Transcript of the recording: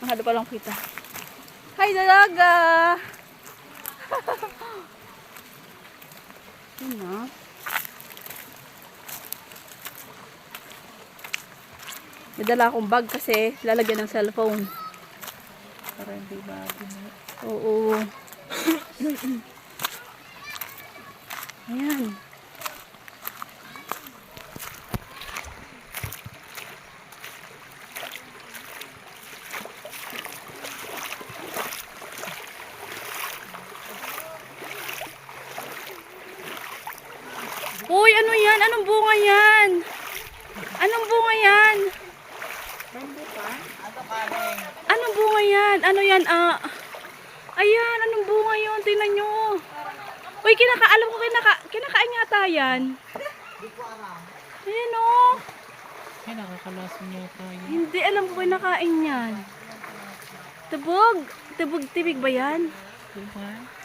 Mahalo pa lang kita. Hi, dalaga! Yun na. May dala akong bag kasi lalagyan ng cellphone. Para hindi bago na. Oo. Ayan. Uy, ano yan? Anong bunga yan? Anong bunga yan? Anong bunga yan? Ano yan? Ah, ayan, anong bunga yun? Tingnan nyo. Uy, kinaka, alam ko kinaka, kinakain yata yan. Ayan o. Ay, nakakalason niya tayo. Hindi, alam ko kinakain yan. Tubog. Tubog, tibig ba yan? Diba?